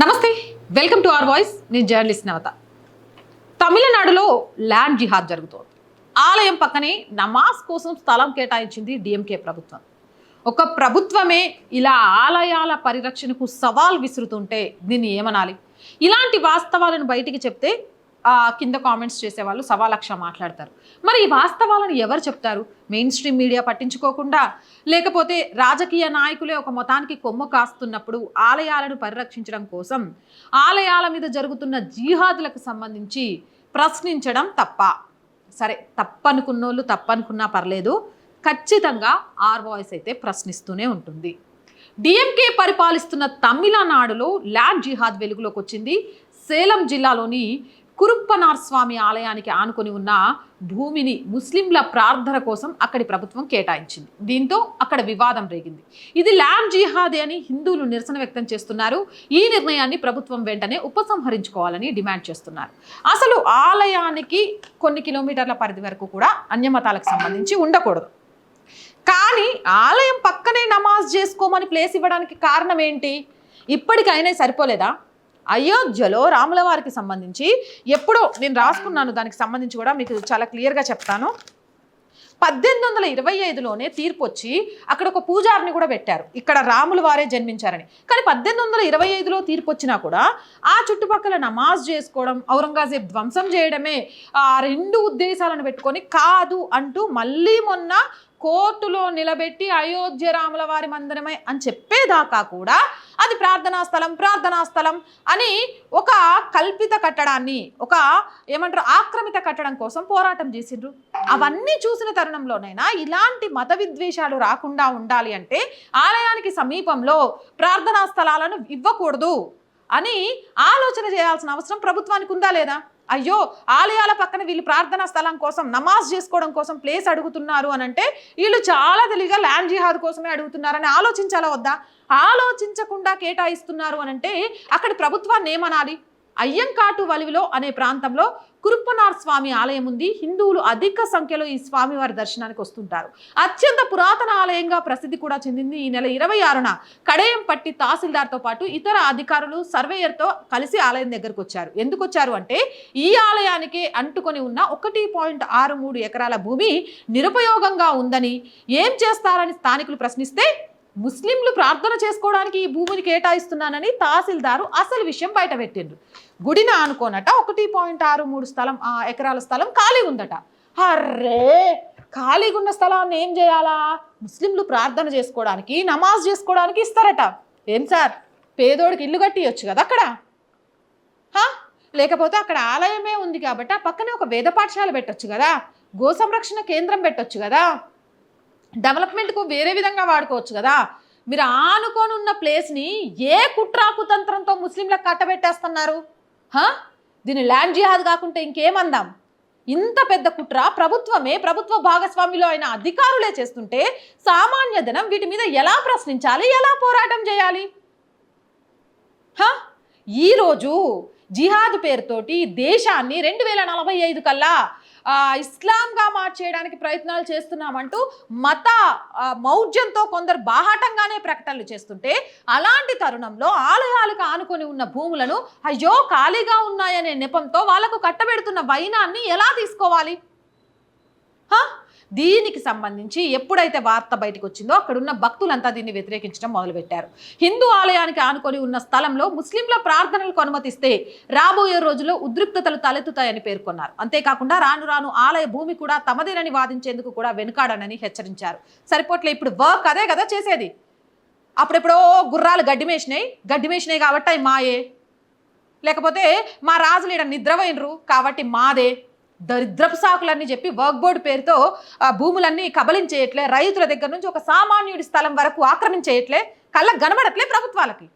నమస్తే welcome to our voice. నేను journalist Navata. తమిళనాడులో ల్యాండ్ జిహాద్ జరుగుతోంది. ఆలయం పక్కనే నమాజ్ కోసం స్థలం కేటాయించింది డిఎంకే ప్రభుత్వం. ఒక ప్రభుత్వమే ఇలా ఆలయాల పరిరక్షణకు సవాల్ విసురుతుంటే దీన్ని ఏమనాలి? ఇలాంటి వాస్తవాలను బయటికి చెప్తే కింద కామెంట్స్ చేసేవాళ్ళు సవాలక్ష మాట్లాడతారు. మరి ఈ వాస్తవాలను ఎవరు చెప్తారు? మెయిన్ స్ట్రీమ్ మీడియా పట్టించుకోకుండా లేకపోతే రాజకీయ నాయకులే ఒక మతానికి కొమ్ము కాస్తున్నప్పుడు ఆలయాలను పరిరక్షించడం కోసం ఆలయాల మీద జరుగుతున్న జీహాదులకు సంబంధించి ప్రశ్నించడం తప్ప. సరే తప్పనుకున్నోళ్ళు తప్పనుకున్నా పర్లేదు ఖచ్చితంగా ఆర్ వాయిస్ అయితే ప్రశ్నిస్తూనే ఉంటుంది. డిఎంకే పరిపాలిస్తున్న తమిళనాడులో ల్యాండ్ జిహాద్ వెలుగులోకి వచ్చింది. సేలం జిల్లాలోని కురుప్పనార్ స్వామి ఆలయానికి ఆనుకొని ఉన్న భూమిని ముస్లింల ప్రార్థన కోసం అక్కడి ప్రభుత్వం కేటాయించింది. దీంతో అక్కడ వివాదం రేగింది. ఇది ల్యాండ్ జిహాదే అని హిందువులు నిరసన వ్యక్తం చేస్తున్నారు. ఈ నిర్ణయాన్ని ప్రభుత్వం వెంటనే ఉపసంహరించుకోవాలని డిమాండ్ చేస్తున్నారు. అసలు ఆలయానికి కొన్ని కిలోమీటర్ల పరిధి వరకు కూడా అన్యమతాలకు సంబంధించి ఉండకూడదు. కానీ ఆలయం పక్కనే నమాజ్ చేసుకోమని ప్లేస్ ఇవ్వడానికి కారణం ఏంటి? ఇప్పటికైనా సరిపోలేదా? అయోధ్యలో రాముల వారికి సంబంధించి ఎప్పుడో నేను రాసుకున్నాను దానికి సంబంధించి కూడా మీకు చాలా క్లియర్గా చెప్తాను. పద్దెనిమిది వందల ఇరవై ఐదులోనే తీర్పు వచ్చి అక్కడ ఒక పూజారిని కూడా పెట్టారు. ఇక్కడ రాములు వారే జన్మించారని. కానీ పద్దెనిమిది వందల ఇరవై ఐదులో తీర్పు వచ్చినా కూడా ఆ చుట్టుపక్కల నమాజ్ చేసుకోవడం ఔరంగజేబ్ ధ్వంసం చేయడమే ఆ రెండు ఉద్దేశాలను పెట్టుకొని కాదు అంటూ మళ్ళీ మొన్న కోర్టులో నిలబెట్టి అయోధ్య రాముల వారి మందిరమే అని చెప్పేదాకా కూడా అది ప్రార్థనా స్థలం ప్రార్థనా స్థలం అని ఒక కల్పిత కట్టడాన్ని ఒక ఏమంటారు ఆక్రమిత కట్టడం కోసం పోరాటం చేసిండ్రు. అవన్నీ చూసిన తరుణంలోనైనా ఇలాంటి మత విద్వేషాలు రాకుండా ఉండాలి అంటే ఆలయానికి సమీపంలో ప్రార్థనా స్థలాలను ఇవ్వకూడదు అని ఆలోచన చేయాల్సిన అవసరం ప్రభుత్వానికి ఉందా లేదా? అయ్యో ఆలయాల పక్కన వీళ్ళు ప్రార్థనా స్థలం కోసం నమాజ్ చేసుకోవడం కోసం ప్లేస్ అడుగుతున్నారు అని అంటే వీళ్ళు చాలా తెలివిగా ల్యాండ్ జిహాద్ కోసమే అడుగుతున్నారని ఆలోచించాలా వద్దా? ఆలోచించకుండా కేటాయిస్తున్నారు అని అంటే అక్కడ ప్రభుత్వాన్ని ఏమనాలి? అయ్యంకాటు వలివిలో అనే ప్రాంతంలో కురుప్పనార్ స్వామి ఆలయం ఉంది. హిందువులు అధిక సంఖ్యలో ఈ స్వామివారి దర్శనానికి వస్తుంటారు. అత్యంత పురాతన ఆలయంగా ప్రసిద్ధి కూడా చెందింది ఈ నెల ఇరవై ఆరున కడయంపట్టి తహసీల్దార్తో పాటు ఇతర అధికారులు సర్వేయర్తో కలిసి ఆలయం దగ్గరకు వచ్చారు. ఎందుకు వచ్చారు అంటే ఈ ఆలయానికి అంటుకొని ఉన్న ఒకటి పాయింట్ ఆరు మూడు ఎకరాల భూమి నిరుపయోగంగా ఉందని ఏం చేస్తారని స్థానికులు ప్రశ్నిస్తే ముస్లింలు ప్రార్థన చేసుకోవడానికి ఈ భూమిని కేటాయిస్తున్నానని తహసీల్దారు అసలు విషయం బయటపెట్టిండ్రు. గుడిని అనుకోనట ఒకటి పాయింట్ ఆరు మూడు స్థలం ఆ ఎకరాల స్థలం ఖాళీగా ఉందట. అర్రే! ఖాళీగా ఉన్న స్థలాన్ని ఏం చేయాలా? ముస్లింలు ప్రార్థన చేసుకోవడానికి నమాజ్ చేసుకోవడానికి ఇస్తారట. ఏం సార్? పేదోడికి ఇల్లు కట్టియొచ్చు కదా అక్కడ? లేకపోతే అక్కడ ఆలయమే ఉంది కాబట్టి ఆ పక్కనే ఒక వేద పాఠశాల పెట్టొచ్చు కదా? గో సంరక్షణ కేంద్రం పెట్టొచ్చు కదా? డెవలప్మెంట్కు వేరే విధంగా వాడుకోవచ్చు కదా. మీరు ఆనుకొని ఉన్న ప్లేస్ని ఏ కుట్రా కుతంత్రంతో ముస్లింలకు కట్టబెట్టేస్తున్నారు? హా? దీన్ని ల్యాండ్ జిహాద్ కాకుంటే ఇంకేమందాం? ఇంత పెద్ద కుట్ర ప్రభుత్వమే ప్రభుత్వ భాగస్వామిలో అయిన అధికారులే చేస్తుంటే సామాన్య జనం వీటి మీద ఎలా ప్రశ్నించాలి? ఎలా పోరాటం చేయాలి? హ? ఈరోజు జిహాద్ పేరుతోటి దేశాన్ని రెండు వేల నలభై ఐదు కల్లా ఇస్లాంగా మార్చేయడానికి ప్రయత్నాలు చేస్తున్నామంటూ మత మౌఢ్యంతో కొందరు బాహాటంగానే ప్రకటనలు చేస్తుంటే అలాంటి తరుణంలో ఆలయాలకు ఆనుకొని ఉన్న భూములను అయ్యో ఖాళీగా ఉన్నాయనే నెపంతో వాళ్ళకు కట్టబెడుతున్న వైనాన్ని ఎలా తీసుకోవాలి హ? దీనికి సంబంధించి ఎప్పుడైతే వార్త బయటకు వచ్చిందో అక్కడున్న భక్తులంతా దీన్ని వ్యతిరేకించడం మొదలుపెట్టారు. హిందూ ఆలయానికి ఆనుకొని ఉన్న స్థలంలో ముస్లింల ప్రార్థనలకు అనుమతిస్తే రాబోయే రోజుల్లో ఉద్రిక్తతలు తలెత్తుతాయని పేర్కొన్నారు. అంతేకాకుండా రాను రాను ఆలయ భూమి కూడా తమదేనని వాదించేందుకు కూడా వెనుకాడనని హెచ్చరించారు. సరిపోట్లే ఇప్పుడు వర్క్ అదే కదా చేసేది. అప్పుడెప్పుడో గుర్రాలు గడ్డిమేసినాయి. గడ్డిమేసినాయి కాబట్టి అవి మాయే. లేకపోతే మా రాజులు ఈడ నిద్రపోయినరు కాబట్టి మాదే. దరిద్రపు సాకులన్నీ చెప్పి వర్క్ బోర్డు పేరుతో ఆ భూములన్నీ కబలించేయట్లే రైతుల దగ్గర నుంచి ఒక సామాన్యుడి స్థలం వరకు ఆక్రమించేయట్లే కళ్ళ కనబడట్లే ప్రభుత్వాలకి.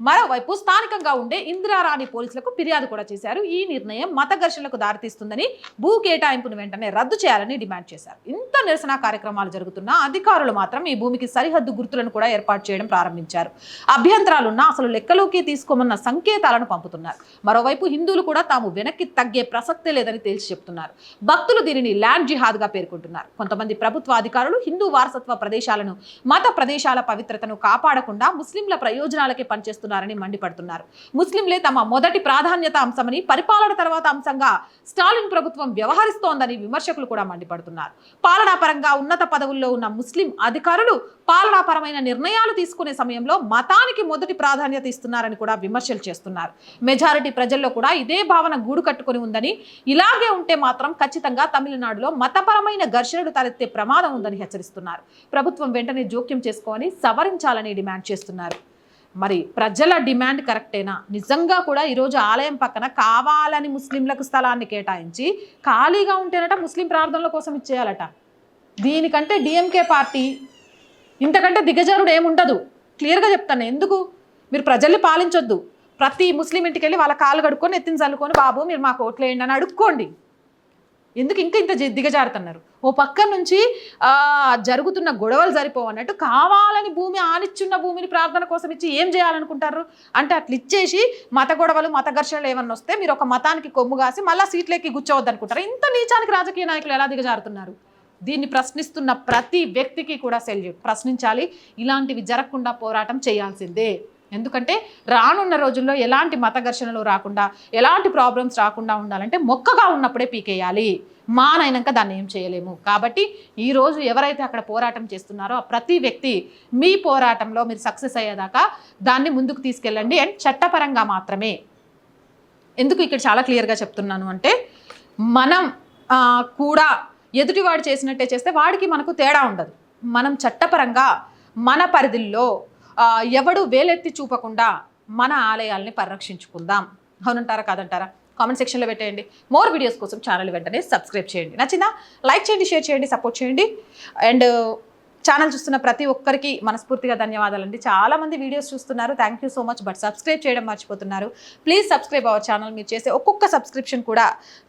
మరోవైపు స్థానికంగా ఉండే ఇందిరారాణి పోలీసులకు ఫిర్యాదు కూడా చేశారు. ఈ నిర్ణయం మత ఘర్షణలకు దారితీస్తుందని భూ కేటాయింపును వెంటనే రద్దు చేయాలని డిమాండ్ చేశారు. ఇంత నిరసన కార్యక్రమాలు జరుగుతున్నా అధికారులు మాత్రం ఈ భూమికి సరిహద్దు గుర్తులను కూడా ఏర్పాటు చేయడం ప్రారంభించారు. అభ్యంతరాలున్నా అసలు లెక్కలోకి తీసుకోమన్న సంకేతాలను పంపుతున్నారు. మరోవైపు హిందువులు కూడా తాము వెనక్కి తగ్గే ప్రసక్తే లేదని తేల్చి చెప్తున్నారు. భక్తులు దీనిని ల్యాండ్ జిహాద్గా పేర్కొంటున్నారు. కొంతమంది ప్రభుత్వ అధికారులు హిందూ వారసత్వ ప్రదేశాలను మత ప్రదేశాల పవిత్రతను కాపాడకుండా ముస్లింల ప్రయోజనాలకే చేస్తున్నారని మండిపడుతున్నారు. ముస్లింలే తమ మొదటి ప్రాధాన్యత అంశమని పరిపాలన తర్వాత అంశంగా స్టాలిన్ ప్రభుత్వం వ్యవహరిస్తోందని విమర్శకులు కూడా మండిపడుతున్నారు. పాలనాపరంగా ఉన్నత పదవుల్లో ఉన్న ముస్లిం అధికారులు పాలనాపరమైన నిర్ణయాలు తీసుకునే సమయంలో మతానికి మొదటి ప్రాధాన్యత ఇస్తున్నారని కూడా విమర్శలు చేస్తున్నారు. మెజారిటీ ప్రజల్లో కూడా ఇదే భావన గూడు కట్టుకొని ఉందని ఇలాగే ఉంటే మాత్రం ఖచ్చితంగా తమిళనాడులో మతపరమైన ఘర్షణలు తలెత్తే ప్రమాదం ఉందని హెచ్చరిస్తున్నారు. ప్రభుత్వం వెంటనే జోక్యం చేసుకొని సవరించాలని డిమాండ్ చేస్తున్నారు. మరి ప్రజల డిమాండ్ కరెక్టేనా? నిజంగా కూడా ఈరోజు ఆలయం పక్కన కావాలని ముస్లింలకు స్థలాన్ని కేటాయించి ఖాళీగా ఉంటేనట ముస్లిం ప్రార్థనల కోసం ఇచ్చేయాలట. దీనికంటే డిఎంకే పార్టీ ఇంతకంటే దిగజారుడు ఏముండదు. క్లియర్గా చెప్తాను. ఎందుకు? మీరు ప్రజల్ని పాలించొద్దు. ప్రతి ముస్లిం ఇంటికి వెళ్ళి వాళ్ళ కాళ్ళు కడుక్కొని ఎత్తిన చల్లుకొని బాబు మీరు మాకు ఓట్లేయండి అని అడుక్కోండి. ఎందుకు ఇంకా ఇంత దిగజారుతున్నారు? ఓ పక్క నుంచి జరుగుతున్న గొడవలు సరిపోవన్నట్టు కావాలని భూమి ఆనిచ్చున్న భూమిని ప్రార్థన కోసం ఇచ్చి ఏం చేయాలనుకుంటారు? అంటే అట్లా ఇచ్చేసి మత గొడవలు మత ఘర్షణలు ఏమన్నా వస్తే మీరు ఒక మతానికి కొమ్ము కాసి మళ్ళీ సీట్లకి కూర్చోవద్దు అనుకుంటారు ఇంత నీచానికి రాజకీయ నాయకులు ఎలా దిగజారుతున్నారు? దీన్ని ప్రశ్నిస్తున్న ప్రతి వ్యక్తికి కూడా సెల్యూట్. ప్రశ్నించాలి ఇలాంటివి జరగకుండా పోరాటం చేయాల్సిందే. ఎందుకంటే రానున్న రోజుల్లో ఎలాంటి మత ఘర్షణలు రాకుండా ఎలాంటి ప్రాబ్లమ్స్ రాకుండా ఉండాలంటే మొక్కగా ఉన్నప్పుడే పీకేయాలి. మానైనాక దాన్ని ఏం చేయలేము. కాబట్టి ఈరోజు ఎవరైతే అక్కడ పోరాటం చేస్తున్నారో ఆ ప్రతి వ్యక్తి మీ పోరాటంలో మీరు సక్సెస్ అయ్యేదాకా దాన్ని ముందుకు తీసుకెళ్ళండి అండ్ చట్టపరంగా మాత్రమే. ఎందుకు ఇక్కడ చాలా క్లియర్గా చెప్తున్నాను అంటే మనం కూడా ఎదుటివాడు చేసినట్టే చేస్తే వాడికి మనకు తేడా ఉండదు. మనం చట్టపరంగా మన పరిధిల్లో ఎవడు వేలెత్తి చూపకుండా మన ఆలయాల్ని పరిరక్షించుకుందాం. అవునంటారా కాదంటారా? కామెంట్ సెక్షన్లో పెట్టేయండి. మోర్ వీడియోస్ కోసం ఛానల్ వెంటనే సబ్స్క్రైబ్ చేయండి. నచ్చిందా? లైక్ చేయండి షేర్ చేయండి సపోర్ట్ చేయండి. అండ్ ఛానల్ చూస్తున్న ప్రతి ఒక్కరికి మనస్ఫూర్తిగా ధన్యవాదాలండి. చాలా మంది వీడియోస్ చూస్తున్నారు. Thank you so much but subscribe చేయడం మర్చిపోతున్నారు. ప్లీజ్ సబ్స్క్రైబ్ అవర్ ఛానల్ మీరు చేసే ఒక్కొక్క సబ్స్క్రిప్షన్ కూడా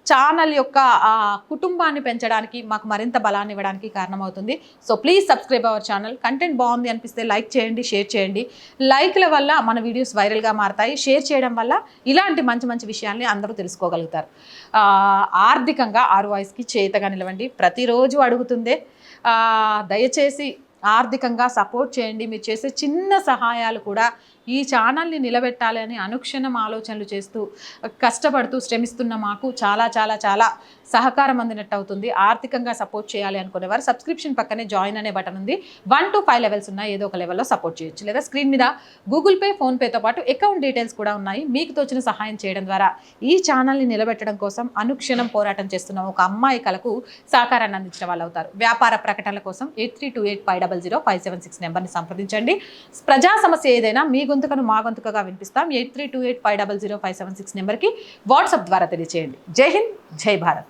ఛానల్ యొక్క ఆ, కుటుంబాన్ని పెంచడానికి మాకు మరింత బలాన్ని ఇవ్వడానికి కారణమవుతుంది. So please subscribe our channel content బాగుంది అనిపిస్తే లైక్ చేయండి షేర్ చేయండి. లైక్ల వల్ల మన వీడియోస్ వైరల్గా మారతాయి. షేర్ చేయడం వల్ల ఇలాంటి మంచి మంచి విషయాల్ని అందరూ తెలుసుకోగలుగుతారు. ఆర్థికంగా ఆరు వాయిస్కి చేతగా నిలవండి. ప్రతిరోజు అడుగుతుందే. దయచేసి ఆర్థికంగా సపోర్ట్ చేయండి. మీరు చేసే చిన్న సహాయాలు కూడా ఈ ఛానల్ని నిలబెట్టాలి అని అనుక్షణం ఆలోచనలు చేస్తూ కష్టపడుతూ శ్రమిస్తున్న మాకు చాలా చాలా చాలా సహకారం అందినట్టు అవుతుంది. ఆర్థికంగా సపోర్ట్ చేయాలి అనుకునేవారు సబ్స్క్రిప్షన్ పక్కనే జాయిన్ అనే బటన్ ఉంది. వన్ టు ఫైవ్ లెవెల్స్ ఉన్నాయి. ఏదో ఒక లెవెల్లో సపోర్ట్ చేయొచ్చు. లేదా స్క్రీన్ మీద గూగుల్ పే ఫోన్పేతో పాటు అకౌంట్ డీటెయిల్స్ కూడా ఉన్నాయి. మీకు తోచిన సహాయం చేయడం ద్వారా ఈ ఛానల్ని నిలబెట్టడం కోసం అనుక్షణం పోరాటం చేస్తున్న ఒక అమ్మాయి కలకు సహకారాన్ని అందించిన వాళ్ళు అవుతారు. వ్యాపార ప్రకటనల కోసం eight three two eight five double zero five seven six నెంబర్ని సంప్రదించండి. ప్రజా సమస్య ఏదైనా మీ గొంతుకను మా గొంతుకగా వినిపిస్తాం. Eight three two eight five double zero five seven six నెంబర్కి వాట్సాప్ ద్వారా తెలియజేయండి జై హింద్ జై భారత్.